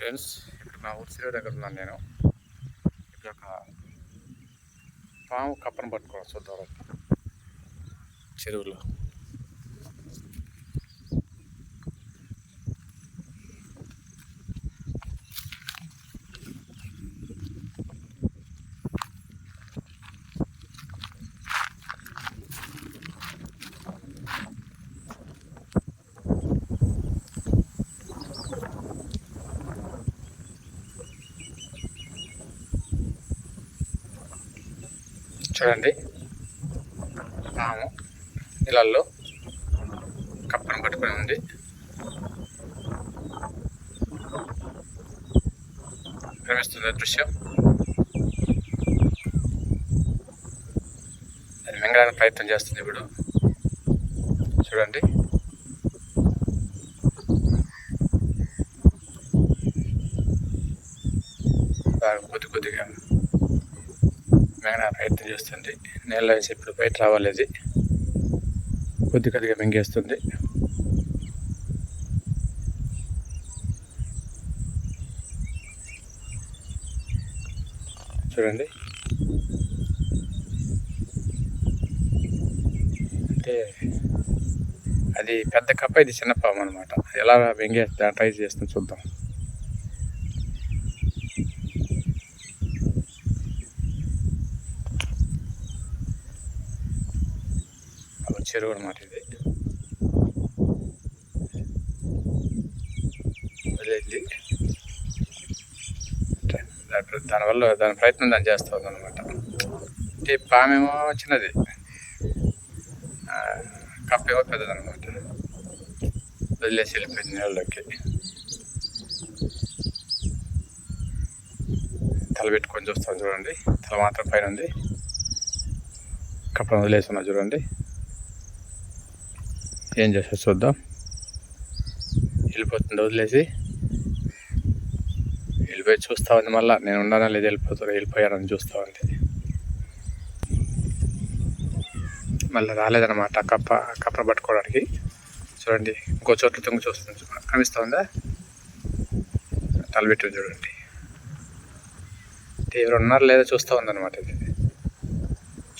Friends ఇప్పుడు మా ఊరి చెరువు దగ్గర ఉన్నాను నేను. ఇక్కడ ఒక పాము కప్పను పట్టుకోవాలి చూద్దాం చెరువులో. చూడండి. పాము నీళ్ళల్లో కప్పను పట్టుకొని ఉంది. కనిపిస్తుంది దృశ్యం. అది మింగడానికి ప్రయత్నం చేస్తుంది ఇప్పుడు. చూడండి. కొద్ది కొద్దిగా మింగడానికి ప్రయత్నం చేస్తుంది. నీళ్ళ వేసి ఇప్పుడు బయట రావాలి అది కొద్ది కొద్దిగా మింగేస్తుంది. చూడండి. అంటే అది పెద్ద కప్ప ఇది చిన్న పాము అనమాట ఎలా మింగేస్తా ట్రై చేస్తుంది చూద్దాం. చెరువు అనమాట ఇది. వదిలేది దాని- దానివల్ల దాని ప్రయత్నం దాన్ని చేస్తూ ఉందన్నమాట అంటే పామేమో చిన్నది. ఆ, కప్పేమో పెద్దదన్నమాట వదిలేసి వెళ్ళిపోయింది నీళ్ళలోకి. తల పెట్టుకొని చూస్తాం చూడండి. తల మాత్రం పైన ఉంది. కప్పను వదిలేసి ఉన్నా చూడండి. ఏం చేస్తా చూద్దాం. వెళ్ళిపోతుంది వదిలేసి. వెళ్ళిపోయి చూస్తా ఉంది మళ్ళీ. నేను ఉన్నానా లేదు వెళ్ళిపోతాను వెళ్ళిపోయానని చూస్తా ఉంది. మళ్ళీ రాలేదన్నమాట కప్ప కప్ప పట్టుకోవడానికి. చూడండి ఇంకో చోట్ల తొంగి చూస్తుంది కనిపిస్తూ ఉందా? తలబెట్టి చూడండి. ఎవరు ఉన్నారు లేదా చూస్తూ ఉందన్నమాట ఇది.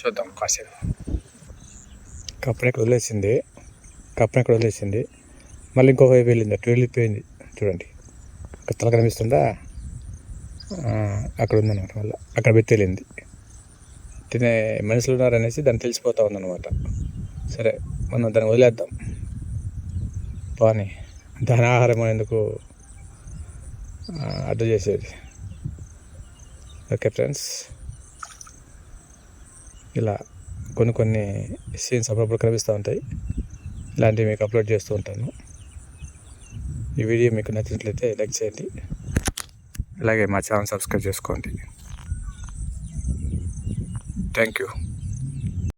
చూద్దాం కాసేపు. కప్పని వదిలేసింది. కప్పని ఇక్కడ వదిలేసింది? మళ్ళీ ఇంకో వైపు వెళ్ళింది అటు వెళ్ళిపోయింది. చూడండి. అక్కడ తల కనిపిస్తుందా? అక్కడ ఉందన్నమాట మళ్ళీ. అక్కడ పెట్టి వెళ్ళింది. తినే మనుషులు ఉన్నారనేసి దాన్ని తెలిసిపోతూ ఉందన్నమాట. సరే మనం దాన్ని వదిలేద్దాం. పోనీ. దాని ఆహారం ఎందుకు ఆ, అడ్డు చేసేది? Okay friends. ఇలా కొన్ని కొన్ని సీన్స్ అప్పుడప్పుడు కనిపిస్తూ ఉంటాయి. ఇలాంటివి మీకు అప్లోడ్ చేస్తూ ఉంటాను. ఈ వీడియో మీకు నచ్చినట్లయితే లైక్ చేయండి. అలాగే మా ఛానల్ సబ్స్క్రైబ్ చేసుకోండి. Thank you.